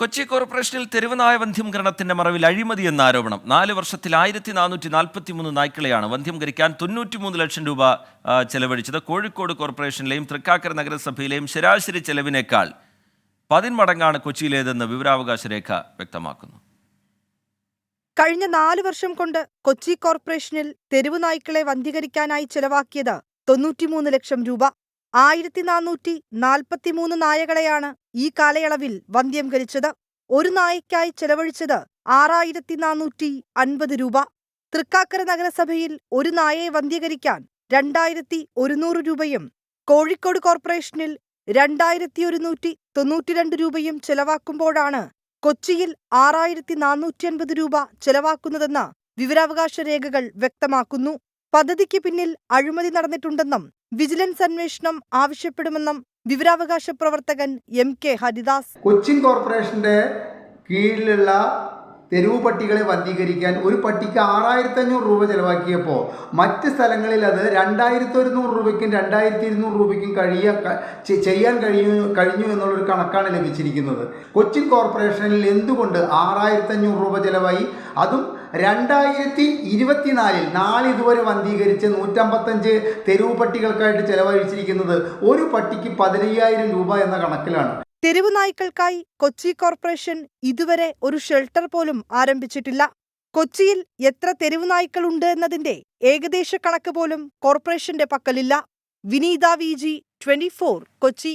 കൊച്ചി കോർപ്പറേഷനിൽ തെരുവുനായ വന്ധ്യംകരണത്തിന്റെ മറവിൽ അഴിമതി എന്ന ആരോപണം. നാല് വർഷത്തിൽ ആയിരത്തി നാനൂറ്റി നാൽപ്പത്തി മൂന്ന് നായ്ക്കളെയാണ് വന്ധ്യംകരിക്കാൻ തൊണ്ണൂറ്റിമൂന്ന് ലക്ഷം രൂപ ചെലവഴിച്ചത്. കോഴിക്കോട് കോർപ്പറേഷനിലെയും തൃക്കാക്കര നഗരസഭയിലെയും ശരാശരി ചെലവിനേക്കാൾ പതിന്മടങ്ങാണ് കൊച്ചിയിലേതെന്ന് വിവരാവകാശ രേഖ വ്യക്തമാക്കുന്നു. കഴിഞ്ഞ നാല് വർഷം കൊണ്ട് കൊച്ചി കോർപ്പറേഷനിൽ തെരുവു നായ്ക്കളെ വന്ധീകരിക്കാനായി ചെലവാക്കിയത് തൊണ്ണൂറ്റിമൂന്ന് ലക്ഷം രൂപ. ആയിരത്തി നാനൂറ്റി നാൽപ്പത്തിമൂന്ന് നായകളെയാണ് ഈ കാലയളവിൽ വന്ധ്യം കരിച്ചത് ഒരു നായയ്ക്കായി ചെലവഴിച്ചത് ആറായിരത്തി നാനൂറ്റി അൻപത് രൂപ. തൃക്കാക്കര നഗരസഭയിൽ ഒരു നായയെ വന്ധ്യകരിക്കാൻ രണ്ടായിരത്തി ഒരുന്നൂറ് രൂപയും കോഴിക്കോട് കോർപ്പറേഷനിൽ രണ്ടായിരത്തി ഒരുന്നൂറ്റി തൊണ്ണൂറ്റിരണ്ട് രൂപയും ചെലവാക്കുമ്പോഴാണ് കൊച്ചിയിൽ ആറായിരത്തി നാനൂറ്റി അൻപത് രൂപ ചെലവാക്കുന്നതെന്ന് വിവരാവകാശ രേഖകൾ വ്യക്തമാക്കുന്നു. പദ്ധതിക്ക് പിന്നിൽ അഴിമതി നടന്നിട്ടുണ്ടെന്നും വിജിലൻസ് അന്വേഷണം ആവശ്യപ്പെടുമെന്നും വിവരാവകാശ പ്രവർത്തകൻ എം കെ ഹരിദാസ്. കൊച്ചിൻ കോർപ്പറേഷന്റെ കീഴിലുള്ള തെരുവ് പട്ടികളെ വന്ധീകരിക്കാൻ ഒരു പട്ടിക്ക് ആറായിരത്തി അഞ്ഞൂറ് രൂപ ചിലവാക്കിയപ്പോൾ മറ്റ് സ്ഥലങ്ങളിൽ അത് രണ്ടായിരത്തി ഒരുന്നൂറ് രൂപയ്ക്കും രണ്ടായിരത്തി ഇരുന്നൂറ് രൂപയ്ക്കും കഴിയ ചെയ്യാൻ കഴിയു കഴിഞ്ഞു എന്നുള്ളൊരു കണക്കാണ് ലഭിച്ചിരിക്കുന്നത്. കൊച്ചിൻ കോർപ്പറേഷനിൽ എന്തുകൊണ്ട് ആറായിരത്തി അഞ്ഞൂറ് രൂപ ചിലവായി? അതും രണ്ടായിരത്തി ഇരുപത്തിനാലിൽ നാളിതുവരെ വന്ധീകരിച്ച് നൂറ്റമ്പത്തഞ്ച് തെരുവ് പട്ടികൾക്കായിട്ട് ചെലവഴിച്ചിരിക്കുന്നത് ഒരു പട്ടിക്ക് പതിനയ്യായിരം രൂപ എന്ന കണക്കിലാണ്. തെരുവു നായ്ക്കൾക്കായി കൊച്ചി കോർപ്പറേഷൻ ഇതുവരെ ഒരു ഷെൽട്ടർ പോലും ആരംഭിച്ചിട്ടില്ല. കൊച്ചിയിൽ എത്ര തെരുവു നായ്ക്കളുണ്ട് എന്നതിന്റെ ഏകദേശ കണക്ക് പോലും കോർപ്പറേഷന്റെ പക്കലില്ല. Vineetha V G twenty Kochi